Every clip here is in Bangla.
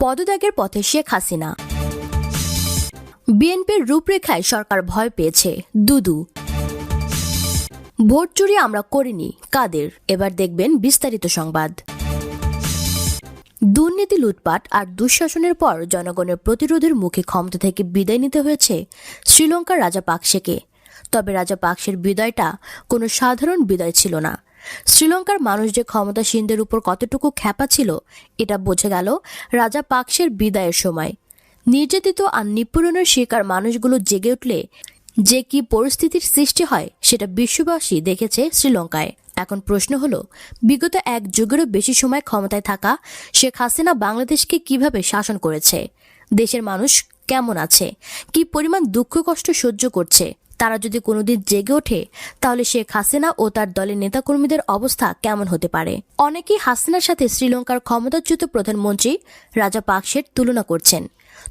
পদত্যাগের পথে শেখ হাসিনা। বিএনপির রূপরেখায় সরকার ভয় পেয়েছে। দুদু। ভোট চুরি আমরা করিনি, কাদের? এবার দেখবেন বিস্তারিত সংবাদ। দুর্নীতি, লুটপাট আর দুঃশাসনের পর জনগণের প্রতিরোধের মুখে ক্ষমতা থেকে বিদায় নিতে হয়েছে শ্রীলঙ্কার রাজা পাকসেকে তবে রাজা পাকসের বিদায়টা কোনো সাধারণ বিদায় ছিল না। শ্রীলঙ্কার মানুষ যে ক্ষমতাসীনদের উপর কতটুকু খ্যাপা ছিল, এটা বোঝা গেল রাজা পাকসের বিদায়ের সময়। নির্যাতিত আর নিপীড়নের শিকার মানুষগুলো জেগে উঠলে যে কি পরিস্থিতির সৃষ্টি হয়, সেটা বিশ্ববাসী দেখেছে শ্রীলঙ্কায়। এখন প্রশ্ন হলো, বিগত এক যুগেরও বেশি সময় ক্ষমতায় থাকা শেখ হাসিনা বাংলাদেশকে কীভাবে শাসন করেছে? দেশের মানুষ কেমন আছে? কি পরিমাণ দুঃখ কষ্ট সহ্য করছে? তারা যদি কোনোদিন জেগে ওঠে, তাহলে শেখ হাসিনা ও তার দলের নেতাকর্মীদের অবস্থা কেমন হতে পারে? অনেকেই হাসিনার সাথে শ্রীলঙ্কার ক্ষমতাচ্যুত প্রধানমন্ত্রী রাজা পাকসের তুলনা করছেন।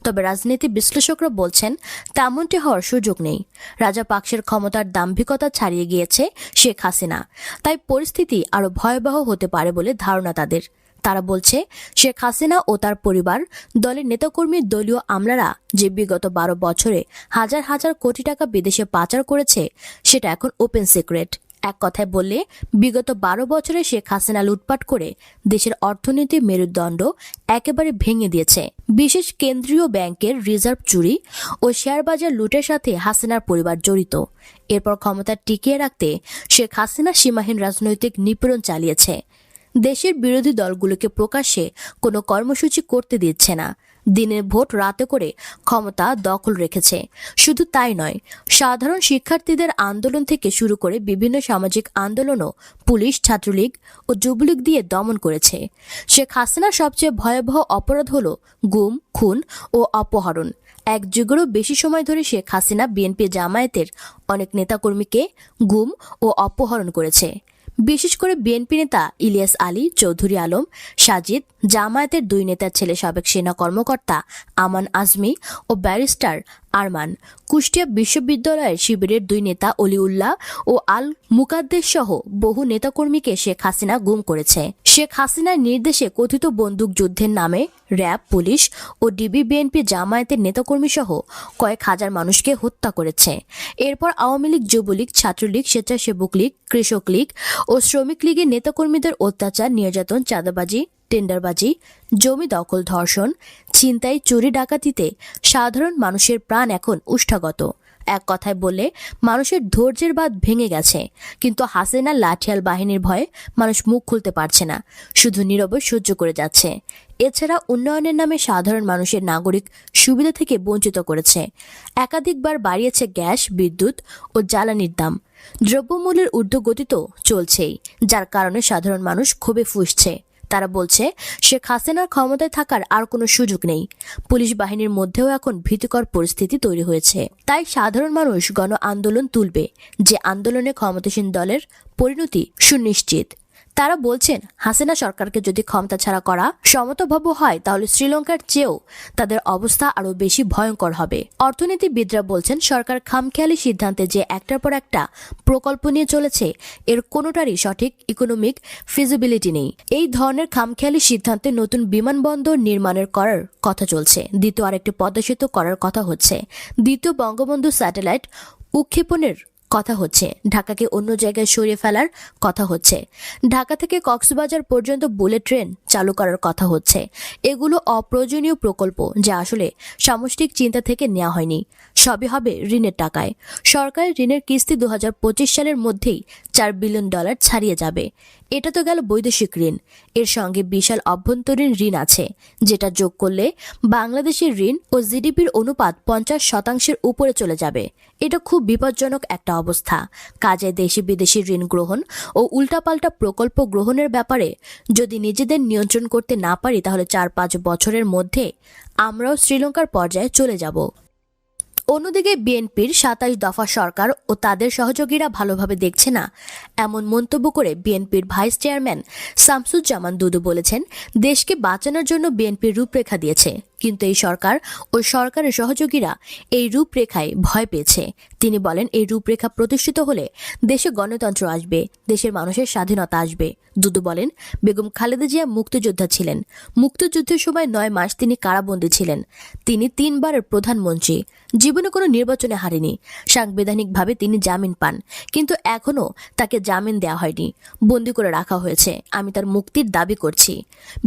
তবে রাজনীতি বিশ্লেষকরা বলছেন, তেমনটি হওয়ার সুযোগ নেই। রাজা পাকসের ক্ষমতার দাম্ভিকতা ছাড়িয়ে গিয়েছে শেখ হাসিনা। তাই পরিস্থিতি আরও ভয়াবহ হতে পারে বলে ধারণা তাদের। তারা বলছে, শেখ হাসিনা ও তার পরিবার, দলের নেতাকর্মীর দলীয় আমলারা যে বিগত বারো বছরে হাজার হাজার কোটি টাকা বিদেশে পাচার করেছে, সেটা এখন ওপেন সিক্রেট। এক কথায় বললে, বিগত বারো বছরে শেখ হাসিনা লুটপাট করে দেশের অর্থনীতির মেরুদণ্ড একেবারে ভেঙে দিয়েছে। বিশেষ কেন্দ্রীয় ব্যাংকের রিজার্ভ চুরি ও শেয়ার বাজার লুটের সাথে হাসিনার পরিবার জড়িত। এরপর ক্ষমতা টিকিয়ে রাখতে শেখ হাসিনা সীমাহীন রাজনৈতিক নিপীড়ন চালিয়েছে। দেশের বিরোধী দলগুলোকে প্রকাশ্যে কোনো কর্মসূচি করতে দিচ্ছে না। দিনের ভোট রাতে করে ক্ষমতা দখল রেখেছে। শুধু তাই নয়, সাধারণ শিক্ষার্থীদের আন্দোলন থেকে শুরু করে বিভিন্ন সামাজিক আন্দোলনও পুলিশ, ছাত্রলীগ ও যুবলীগ দিয়ে দমন করেছে। শেখ হাসিনার সবচেয়ে ভয়াবহ অপরাধ হল গুম, খুন ও অপহরণ। এক যুগেরও বেশি সময় ধরে শেখ হাসিনা বিএনপি জামায়াতের অনেক নেতাকর্মীকে গুম ও অপহরণ করেছে। বিশেষ করে বিএনপি নেতা ইলিয়াস আলী, চৌধুরী আলম, সাজিদ, জামায়াতের দুই নেতার ছেলে সাবেক সেনা কর্মকর্তা আমান আজমি ও ব্যারিস্টার আরমান। কুষ্টিয়া বিশ্ববিদ্যালয়ের শিবিরের দুই নেতা অলিউল্লাহ ও আল মুকাদ্দেশ সহ বহু নেতাকর্মীকে শেখ হাসিনা গুম করেছে। শেখ হাসিনার নির্দেশে কথিত বন্দুক যুদ্ধের নামে র্যাব, পুলিশ ও ডিবি, বিএনপি জামায়াতের নেতাকর্মী সহ কয়েক হাজার মানুষকে হত্যা করেছে। এরপর আওয়ামী লীগ, যুবলীগ, ছাত্রলীগ, স্বেচ্ছাসেবক লীগ, কৃষক লীগ ও শ্রমিক লীগের নেতাকর্মীদের অত্যাচার, নির্যাতন, চাঁদাবাজি, টেন্ডারবাজি, জমি দখল ধর্ষণ, ছিনতাই, চুরি ডাকাতিতে সাধারণ মানুষের প্রাণ এখন উষ্ঠাগত। এক কথায় বললে মানুষের ধৈর্যের বাদ ভেঙে গেছে। কিন্তু হাসিনার লাঠিয়াল বাহিনীর ভয়ে মানুষ মুখ খুলতে পারছে না, শুধু নীরবে সহ্য করে যাচ্ছে। এছাড়া উন্নয়নের নামে সাধারণ মানুষের নাগরিক সুবিধা থেকে বঞ্চিত করেছে। একাধিকবার বাড়িয়েছে গ্যাস, বিদ্যুৎ ও জ্বালানির দাম। দ্রব্যমূল্যের ঊর্ধ্বগতি তো চলছেই, যার কারণে সাধারণ মানুষ ক্ষোভে ফুসছে। তারা বলছে, শেখ হাসিনার ক্ষমতায় থাকার আর কোনো সুযোগ নেই। পুলিশ বাহিনীর মধ্যেও এখন ভীতিকর পরিস্থিতি তৈরি হয়েছে। তাই সাধারণ মানুষ গণ আন্দোলন তুলবে। যে আন্দোলনে ক্ষমতাসীন দলের পরিণতি সুনিশ্চিত। তারা বলছেন, হাসিনা সরকারকে যদি ক্ষমতা ছাড়া করা সমতভাব হয়, তাহলে শ্রীলঙ্কার চেয়েও তাদের অবস্থা আরও বেশি ভয়ঙ্কর হবে। অর্থনীতিবিদরা বলছেন, সরকার খামখেয়ালি সিদ্ধান্তে যে একটার পর একটা প্রকল্প নিয়ে চলেছে, এর কোনোটারই সঠিক ইকোনমিক ফিজিবিলিটি নেই। এই ধরনের খামখেয়ালি সিদ্ধান্তে নতুন বিমানবন্দর নির্মাণের করার কথা চলছে। দ্বিতীয় আরেকটি পদ্মা সেতু করার কথা হচ্ছে। দ্বিতীয় বঙ্গবন্ধু স্যাটেলাইট উৎক্ষেপণের কথা হচ্ছে। ঢাকাকে অন্য জায়গায় সরিয়ে ফেলার কথা হচ্ছে। ঢাকা থেকে কক্সবাজার পর্যন্ত বুলেট ট্রেন চালু করার কথা হচ্ছে। এগুলো অপ্রয়োজনীয় প্রকল্প যা আসলে সামষ্টিক চিন্তা থেকে নেওয়া হয়নি। সবই হবে ঋণের টাকায়। সরকারের ঋণের কিস্তি দু হাজার পঁচিশ সালের মধ্যেই চার বিলিয়ন ডলার ছাড়িয়ে যাবে। এটা তো গেল বৈদেশিক ঋণ। এর সঙ্গে বিশাল অভ্যন্তরীণ ঋণ আছে, যেটা যোগ করলে বাংলাদেশের ঋণ ও জিডিপির অনুপাত পঞ্চাশ শতাংশের উপরে চলে যাবে। এটা খুব বিপজ্জনক একটা অবস্থা। কাজে দেশি বিদেশি ঋণ গ্রহণ ও উল্টাপাল্টা প্রকল্প গ্রহণের ব্যাপারে যদি নিজেদের নিয়ন্ত্রণ করতে না পারি, তাহলে চার পাঁচ বছরের মধ্যে আমরাও শ্রীলঙ্কার পর্যায়ে চলে যাব। অন্যদিকে বিএনপির সাতাশ দফা সরকার ও তাদের সহযোগীরা ভালোভাবে দেখছে না। এমন মন্তব্য করে বিএনপির ভাইস চেয়ারম্যান শামসুজ্জামান দুদু বলেছেন, দেশকে বাঁচানোর জন্য বিএনপির রূপরেখা দিয়েছে। কিন্তু এই সরকার ও সরকারের সহযোগীরা এই রূপরেখায় ভয় পেয়েছে। তিনি বলেন, এই রূপরেখা প্রতিষ্ঠিত হলে দেশে গণতন্ত্র আসবে, দেশের মানুষের স্বাধীনতা আসবে। দুদু বলেন, বেগম খালেদা জিয়া মুক্তিযোদ্ধা ছিলেন। মুক্তিযুদ্ধের সময় নয় মাস তিনি কারাবন্দী ছিলেন। তিনি তিনবারের প্রধানমন্ত্রী। জীবনে কোনো নির্বাচনে হারেনি। সাংবিধানিকভাবে তিনি জামিন পান, কিন্তু এখনও তাকে জামিন দেওয়া হয়নি। বন্দি করে রাখা হয়েছে। আমি তার মুক্তির দাবি করছি।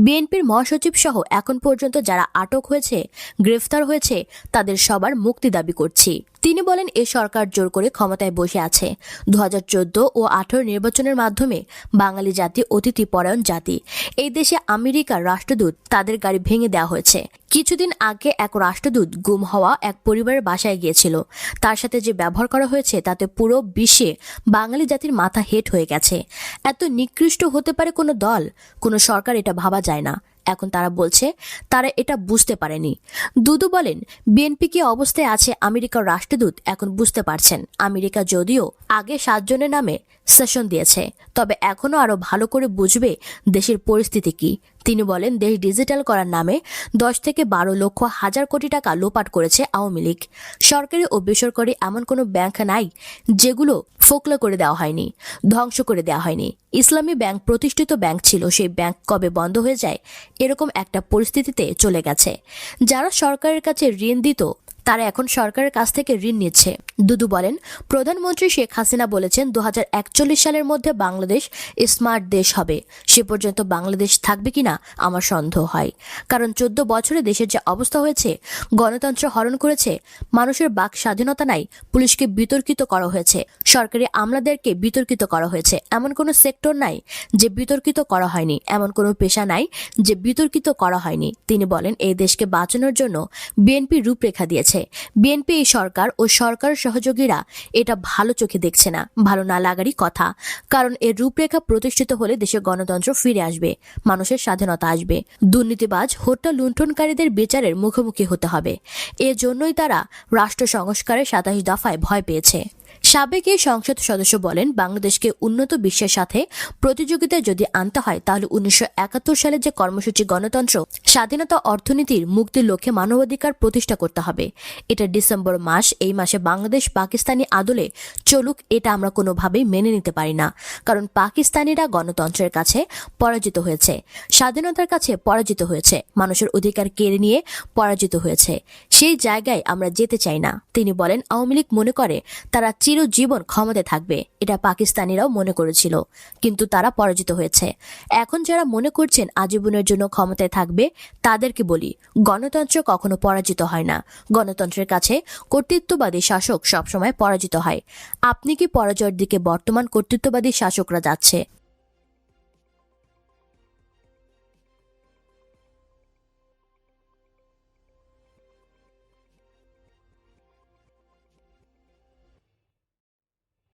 বিএনপির মহাসচিব সহ এখন পর্যন্ত যারা আটক হয়েছে, গ্রেফতার হয়েছে, তাদের সবার মুক্তি দাবি করছি। তিনি বলেন, এ সরকার জোর করে ক্ষমতায় বসে আছে। দু হাজার চোদ্দ ও আঠারো নির্বাচনের মাধ্যমে বাঙালি জাতি অতিথি পরায়ণ জাতি। এই দেশে আমেরিকার রাষ্ট্রদূত তাদের গাড়ি ভেঙে দেওয়া হয়েছে। কিছুদিন আগে এক রাষ্ট্রদূত গুম হওয়া এক পরিবারের বাসায় গিয়েছিল। তার সাথে যে ব্যবহার করা হয়েছে, তাতে পুরো বিশ্বে বাঙালি জাতির মাথা হেট হয়ে গেছে। এত নিকৃষ্ট হতে পারে কোনো দল? কোনো সরকার এটা ভাবা যায় না। এখন তারা বলছে, তারা এটা বুঝতে পারেনি। দুদু বলেন, বিএনপি কি অবস্থায় আছে আমেরিকার রাষ্ট্রদূত? এখন বুঝতে পারছেন। আমেরিকা যদিও আগে সাতজনের নামে সেশন দিয়েছে। তবে এখনও আরও ভালো করে বুঝবে দেশের পরিস্থিতি কি। তিনি বলেন, দেশ ডিজিটাল করার নামে দশ থেকে বারো লক্ষ হাজার কোটি টাকা লোপাট করেছে আওয়ামী লীগ। সরকারি ও বেসরকারি এমন কোনো ব্যাংক নাই যেগুলো ফোকলা করে দেওয়া হয়নি, ধ্বংস করে দেওয়া হয়নি। ইসলামী ব্যাংক প্রতিষ্ঠিত ব্যাংক ছিল, সেই ব্যাংক কবে বন্ধ হয়ে যায় এরকম একটা পরিস্থিতিতে চলে গেছে। যারা সরকারের কাছে ঋণ দিত তারা এখন সরকারের কাছ থেকে ঋণ নিচ্ছে। দুদু বলেন, প্রধানমন্ত্রী শেখ হাসিনা বলেছেন দু হাজার একচল্লিশ সালের মধ্যে বাংলাদেশ স্মার্ট দেশ হবে। সে পর্যন্ত বাংলাদেশ থাকবে কিনা আমার সন্দেহ হয়। কারণ চোদ্দ বছরে দেশের যে অবস্থা হয়েছে, গণতন্ত্র হরণ করেছে, মানুষের বাক স্বাধীনতা নাই, পুলিশকে বিতর্কিত করা হয়েছে, সরকারি আমলাদেরকে বিতর্কিত করা হয়েছে। এমন কোনো সেক্টর নাই যে বিতর্কিত করা হয়নি, এমন কোনো পেশা নাই যে বিতর্কিত করা হয়নি। তিনি বলেন, এই দেশকে বাঁচানোর জন্য বিএনপি রূপরেখা দিয়েছে। বিএনপি এই সরকার ও সরকার সহযোগীরা এটা ভালো চোখে দেখছে না। ভালো না লাগারই কথা। কারণ এর রূপরেখা প্রতিষ্ঠিত হলে দেশে গণতন্ত্র ফিরে আসবে, মানুষের স্বাধীনতা আসবে। দুর্নীতিবাজ, হত্যা লুণ্ঠনকারীদের বিচারের মুখোমুখি হতে হবে। এজন্যই তারা রাষ্ট্র সংস্কারের সাতাশ দফায় ভয় পেয়েছে। সাবেক এই সংসদ সদস্য বলেন, বাংলাদেশকে উন্নত বিশ্বের সাথে প্রতিযোগিতায় যদি আনতে হয়, তাহলে উনিশশো সালে যে কর্মসূচি গণতন্ত্র, স্বাধীনতা অর্থনীতির মুক্তির লক্ষ্যে মানবাধিকার প্রতিষ্ঠা করতে হবে। এটা ডিসেম্বর মাস, এই মাসে বাংলাদেশ পাকিস্তানি আদলে চলুক, এটা আমরা কোনোভাবেই মেনে নিতে পারি না। কারণ পাকিস্তানিরা গণতন্ত্রের কাছে পরাজিত হয়েছে। স্বাধীনতার কাছে পরাজিত হয়েছে। মানুষের অধিকার কেড়ে নিয়ে পরাজিত হয়েছে। সেই জায়গায় আমরা যেতে চাই না। তিনি বলেন, আওয়ামী লীগ মনে করে, তারা চিরজীবন ক্ষমতায় থাকবে, এটা পাকিস্তানিরাও মনে করেছিল। কিন্তু তারা পরাজিত হয়েছে। এখন যারা মনে করছেন আজীবনের জন্য ক্ষমতায় থাকবে, তাদেরকে বলি, গণতন্ত্র কখনো পরাজিত হয় না। গণতন্ত্রের কাছে কর্তৃত্ববাদী শাসক সবসময় পরাজিত হয়। আপনি কি পরাজয়ের দিকে বর্তমান কর্তৃত্ববাদী শাসকরা যাচ্ছে?